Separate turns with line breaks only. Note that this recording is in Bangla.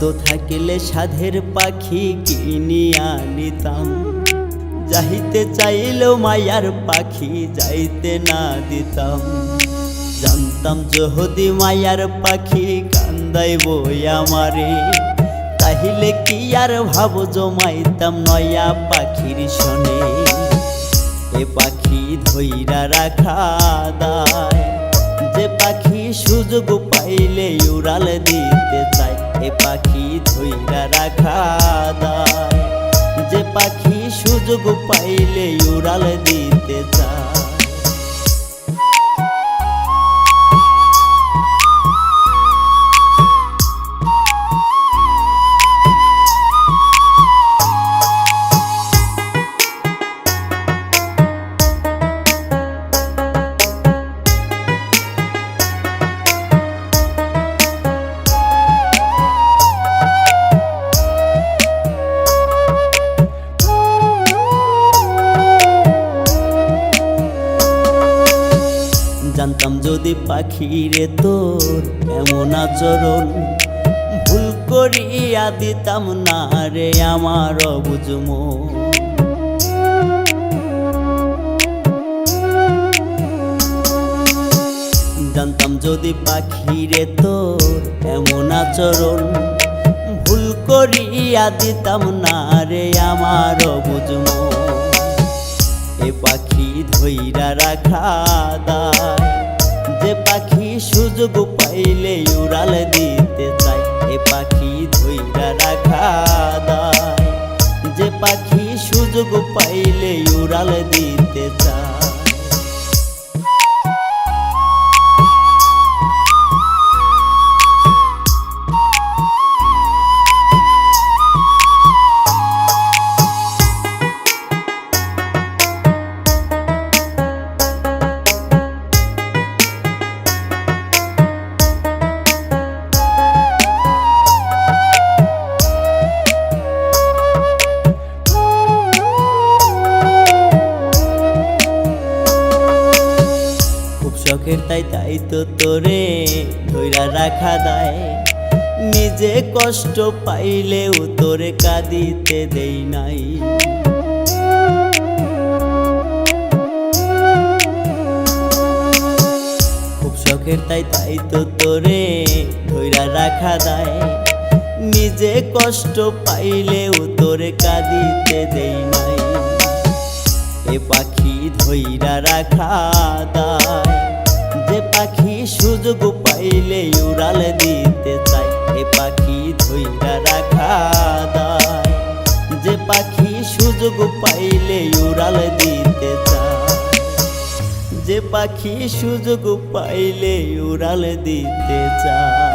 হাত থাকিলে সাধের পাখি কিনিয়া নিতাম যাইতে চাইলেও মায়ার পাখি যাইতে না দিতাম। জানতাম যদি মায়ার পাখি কান্দাই বই আমারে। তাহিলে কি আর ভাব জমাইতাম নয়া পাখির শনে এ পাখি ধইরা রাখা দায়। যে পাখি সুযোগ পাইলে উড়াল এ পাখি ধৈরা রাখা দায়। যে পাখি সুযোগ পাইলে উড়াল দিতে জানতাম যদি পাখিরে তোর এমন আচরণ। ভুল করিয়া দিতাম না রে আমার বুঝমো জানতাম যদি পাখিরে তোর এমন আচরণ। ভুল করিয়া দিতাম না রে আমার বুঝমো এ পাখি ধইরা রাখা যে পাখি সুযোগ পাইলে উড়াল দিতে চায়, এ পাখি ধৈরা রাখা যে পাখি সুযোগ পাইলে উড়াল দিতে চায়। শখের তাই তাই তো তোরে ধইরা রাখা দায়। নিজে কষ্ট পাইলেও তোরে কাঁদিতে দেই নাই। খুব শখের তাই তাই তো তোরে ধইরা রাখা দায়। নিজে কষ্ট পাইলেও তোরে কাঁদিতে দেই নাই। এ পাখি ধইরা রাখা দায়। পাখি সুযোগ পাইলে উড়াল দিতে চায় এ পাখি ধৈরা রাখা দায়। যে পাখি সুযোগ পাইলে উড়াল দিতে চায়। যে পাখি সুযোগ পাইলে উড়াল দিতে চায়।